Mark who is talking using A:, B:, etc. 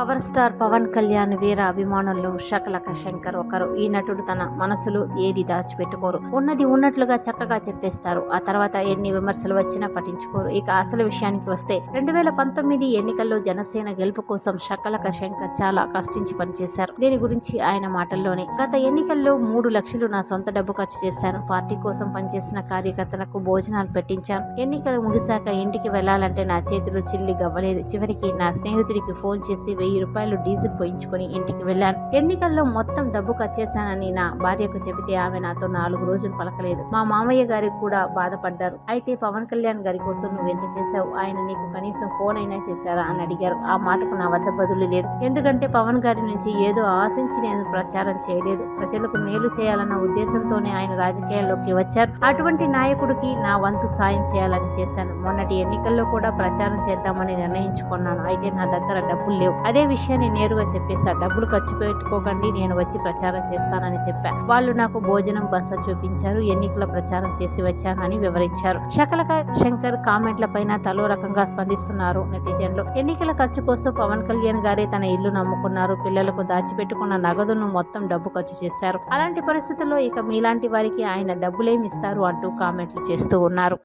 A: Power star Pawan Kalyan వీర అభిమానుల్లో శకలక శంకర్ ఒకరు. ఈ నటుడు తన మనసులో ఏది దాచిపెట్టుకోరు? ఉన్నది ఉన్నట్లుగా చక్కగా చెప్పేస్తారు. ఆ తర్వాత ఎన్ని విమర్శలు వచ్చినా పట్టించుకోరు. ఇక అసలు విషయానికి వస్తే రెండు వేల పంతొమ్మిది ఎన్నికల్లో జనసేన గెలుపు కోసం శకలక శంకర్ చాలా కష్టించి పనిచేశారు. దీని గురించి ఆయన మాటల్లోనే గత ఎన్నికల్లో మూడు లక్షలు నా సొంత డబ్బు ఖర్చు చేశాను. పార్టీ కోసం పనిచేసిన కార్యకర్తలకు భోజనాలు పెట్టించాను. ఎన్నికలు ముగిశాక ఇంటికి వెళ్ళాలంటే నా చేతిలో చిల్లి గవ్వలేదు. చివరికి నా స్నేహితుడికి ఫోన్ చేసి వెయ్యి వెయ్యి రూపాయలు డీజిల్ పోయించుకొని ఇంటికి వెళ్ళాను. ఎన్నికల్లో మొత్తం డబ్బు ఖర్చేశానని నా భార్యకు చెబితే ఆమె నాతో నాలుగు రోజులు పలకలేదు. మా మామయ్య గారికి కూడా బాధపడ్డారు. అయితే పవన్ కళ్యాణ్ గారి కోసం నువ్వు ఎంత చేశావు? ఆయన నీకు కనీసం ఫోన్ అయినా చేశారా? అని అడిగారు. ఆ మాటకు నా వద్ద బదులు లేదు. ఎందుకంటే పవన్ గారి నుంచి ఏదో ఆశించి నేను ప్రచారం చేయలేదు. ప్రజలకు మేలు చేయాలన్న ఉద్దేశంతోనే ఆయన రాజకీయాల్లోకి వచ్చారు. అటువంటి నాయకుడికి నా వంతు సాయం చేయాలని చేశాను. మొన్నటి ఎన్నికల్లో కూడా ప్రచారం చేద్దామని నిర్ణయించుకున్నాను. అయితే నా దగ్గర డబ్బులు లేవు. అదే విషయాన్ని నేరుగా చెప్పేశా డబ్బులు ఖర్చు పెట్టుకోకండి నేను వచ్చి ప్రచారం చేస్తానని చెప్పా. వాళ్ళు నాకు భోజనం బస చూపించారు ఎన్నికల ప్రచారం చేసి వచ్చానని వివరించారు. శకలక శంకర్ కామెంట్ల పైన తలో రకంగా స్పందిస్తున్నారు నెటిజన్లు. ఎన్నికల ఖర్చు కోసం పవన్ కళ్యాణ్ గారే తన ఇల్లు నమ్ముకున్నారు. పిల్లలకు దాచిపెట్టుకున్న నగదును మొత్తం డబ్బు ఖర్చు చేశారు. అలాంటి పరిస్థితుల్లో ఇక మీలాంటి వారికి ఆయన డబ్బులేమి ఇస్తారు అంటూ కామెంట్లు చేస్తూ ఉన్నారు.